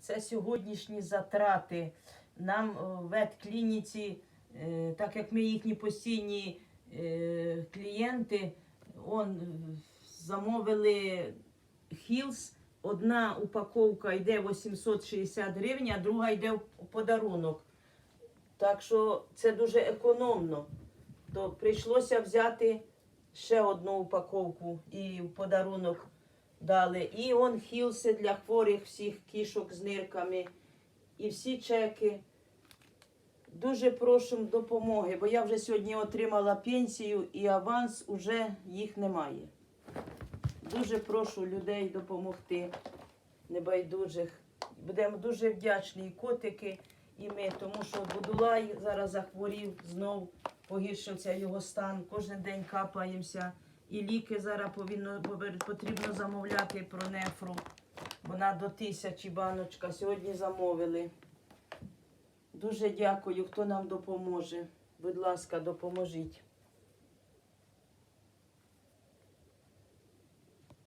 Це сьогоднішні затрати. Нам е, в ветклініці, е, так як ми їхні постійні е, клієнти, он, замовили Хілс. Одна упаковка йде 860 гривень, а друга йде в подарунок. Так що це дуже економно. То прийшлося взяти ще одну упаковку і в подарунок дали. І он хілси для хворих всіх кішок з нирками. І всі чеки. Дуже прошу допомоги, бо я вже сьогодні отримала пенсію і аванс уже їх немає. Дуже прошу людей допомогти, небайдужих. Будемо дуже вдячні і котики, і ми, тому що Будулай зараз захворів, знов погіршився його стан. Кожен день капаємося. І ліки зараз повинно, потрібно замовляти про нефру. Вона до тисячі баночка. Сьогодні замовили. Дуже дякую, хто нам допоможе. Будь ласка, допоможіть.